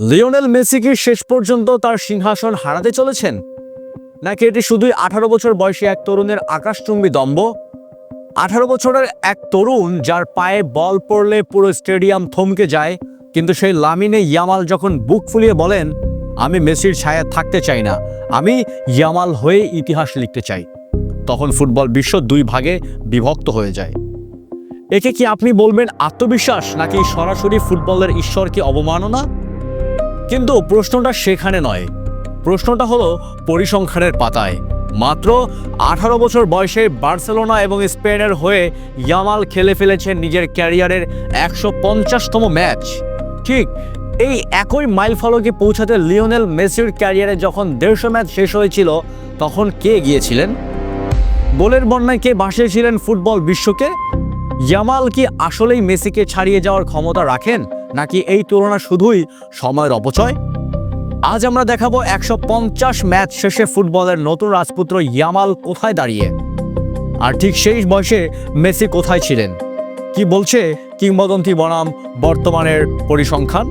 Lionel Messi কি শেষ পর্যন্ত তার সিংহাসন হারাতে চলেছেন? নাকি এটি শুধুই আঠারো বছর বয়সী এক তরুণের আকাশচুম্বী দম্ভ? আঠারো বছরের এক তরুণ যার পায়ে বল পড়লে পুরো স্টেডিয়াম থমকে যায়, কিন্তু সেই লামিনে ইয়ামাল যখন বুক ফুলিয়ে বলেন, আমি মেসির ছায়া থাকতে চাই না, আমি ইয়ামাল হয়ে ইতিহাস লিখতে চাই, তখন ফুটবল বিশ্ব দুই ভাগে বিভক্ত হয়ে যায়। একে কি আপনি বলবেন আত্মবিশ্বাস, নাকি সরাসরি ফুটবলের ঈশ্বরকে অবমাননা? কিন্তু প্রশ্নটা সেখানে নয়। প্রশ্নটা হলো পরিসংখ্যানের পাতায়। মাত্র আঠারো বছর বয়সে বার্সেলোনা এবং স্পেনের হয়ে ইয়ামাল খেলে ফেলেছেন নিজের ক্যারিয়ারের একশো পঞ্চাশতম ম্যাচ। ঠিক এই একই মাইল ফলকে পৌঁছাতে লিওনেল মেসির ক্যারিয়ারে যখন দেড়শো ম্যাচ শেষ হয়েছিল, তখন কে গিয়েছিলেন? গোলের বন্যায় কে ভাসিয়েছিলেন ফুটবল বিশ্বকে? ইয়ামাল কি আসলেই মেসিকে ছাড়িয়ে যাওয়ার ক্ষমতা রাখেন? নাকি এই তুলনা শুধুই সময়ের অপচয়? আজ আমরা দেখাবো একশো পঞ্চাশ ম্যাচ শেষে ফুটবলের নতুন রাজপুত্র ইয়ামাল কোথায় দাঁড়িয়ে? আর ঠিক সেই বয়সে মেসি কোথায় ছিলেন? কি বলছে কিংবদন্তি বনাম বর্তমানের পরিসংখ্যান?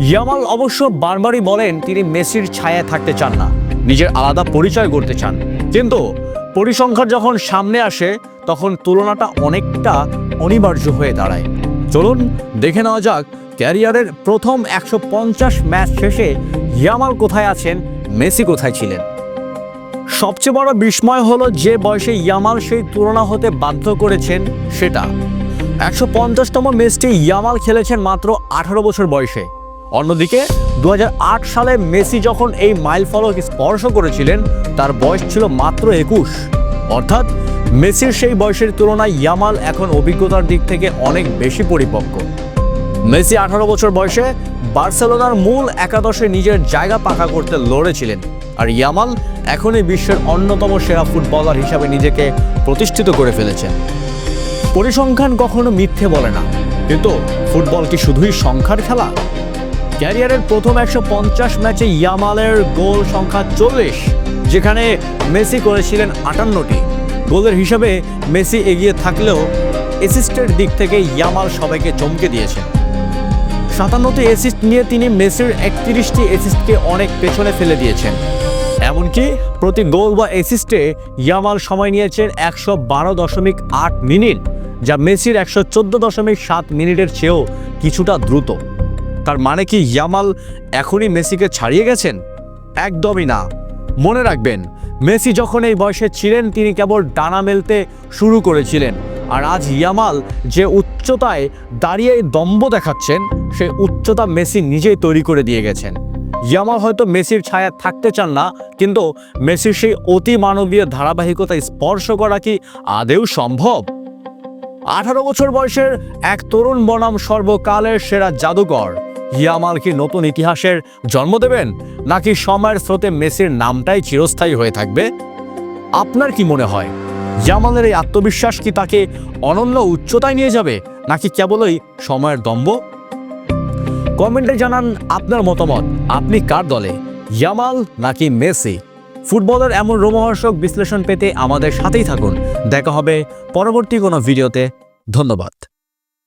ইয়ামাল অবশ্য বারবারই বলেন তিনি মেসির ছায়ায় থাকতে চান না, নিজের আলাদা পরিচয় গড়তে চান। কিন্তু পরিসংখ্যান যখন সামনে আসে, তখন তুলনাটা অনেকটা অনিবার্য হয়ে দাঁড়ায়। চলুন দেখে নেওয়া যাক ক্যারিয়ারের প্রথম একশো পঞ্চাশ ম্যাচ শেষে ইয়ামাল কোথায় আছেন, মেসি কোথায় ছিলেন? সবচেয়ে বড় বিস্ময় হলো যে বয়সে ইয়ামাল সেই তুলনা হতে বাধ্য করেছেন সেটা। একশো পঞ্চাশতম ম্যাচটি ইয়ামাল খেলেছেন মাত্র আঠারো বছর বয়সে। অন্যদিকে দু হাজার আট সালে মেসি যখন এই মাইল ফলক স্পর্শ করেছিলেন, তার বয়স ছিল মাত্র একুশ। অর্থাৎ মেসির সেই বয়সের তুলনায় ইয়ামাল এখন অভিজ্ঞতার দিক থেকে অনেক বেশি পরিপক্ক। মেসি আঠারো বছর বয়সে বার্সেলোনার মূল একাদশে নিজের জায়গা পাকা করতে লড়েছিলেন, আর ইয়ামাল এখনই বিশ্বের অন্যতম সেরা ফুটবলার হিসাবে নিজেকে প্রতিষ্ঠিত করে ফেলেছেন। পরিসংখ্যান কখনো মিথ্যে বলে না, কিন্তু ফুটবল কি শুধুই সংখ্যার খেলা? ক্যারিয়ারের প্রথম একশো পঞ্চাশ ম্যাচে ইয়ামালের গোল সংখ্যা চল্লিশ, যেখানে মেসি করেছিলেন আটান্নটি। গোলের হিসাবে মেসি এগিয়ে থাকলেও অ্যাসিস্টের দিক থেকে ইয়ামাল সবাইকে চমকে দিয়েছেন সাতান্নটি অ্যাসিস্ট নিয়ে তিনি মেসির একত্রিশটি অ্যাসিস্টকে অনেক পেছনে ফেলে দিয়েছেন। এমনকি প্রতি গোল বা অ্যাসিস্টে ইয়ামাল সময় নিয়েছেন একশো বারো দশমিক আট মিনিট, যা মেসির একশো চোদ্দ দশমিক সাত মিনিটের চেয়েও কিছুটা দ্রুত। তার মানে কি ইয়ামাল এখনই মেসিকে ছাড়িয়ে গেছেন? একদমই না। মনে রাখবেন, মেসি যখন এই বয়সে ছিলেন, তিনি কেবল ডানা মেলতে শুরু করেছিলেন। আর আজ ইয়ামাল যে উচ্চতায় দাঁড়িয়ে দম্ব দেখাচ্ছেন, সে উচ্চতা মেসি নিজেই তৈরি করে দিয়ে গেছেন। ইয়ামাল হয়তো মেসির ছায়া থাকতে চান না, কিন্তু মেসির সেই অতি মানবীয় ধারাবাহিকতা স্পর্শ করা কি আদেও সম্ভব? আঠারো বছর বয়সের এক তরুণ বনাম সর্বকালের সেরা জাদুকর ইয়ামাল কি নতুন ইতিহাসের জন্ম দেবেন? নাকি সময়ের স্রোতে মেসির নামটাই চিরস্থায়ী হয়ে থাকবে? আপনার কি মনে হয়? ইয়ামালের এই আত্মবিশ্বাস কি তাকে অনন্য উচ্চতায় নিয়ে যাবে, নাকি কেবলই সময়ের দম্ভ? কমেন্টে জানান আপনার মতামত। আপনি কার দলে, ইয়ামাল নাকি মেসি? ফুটবলের এমন রোমহর্ষক বিশ্লেষণ পেতে আমাদের সাথেই থাকুন। দেখা হবে পরবর্তী কোনো ভিডিওতে। ধন্যবাদ।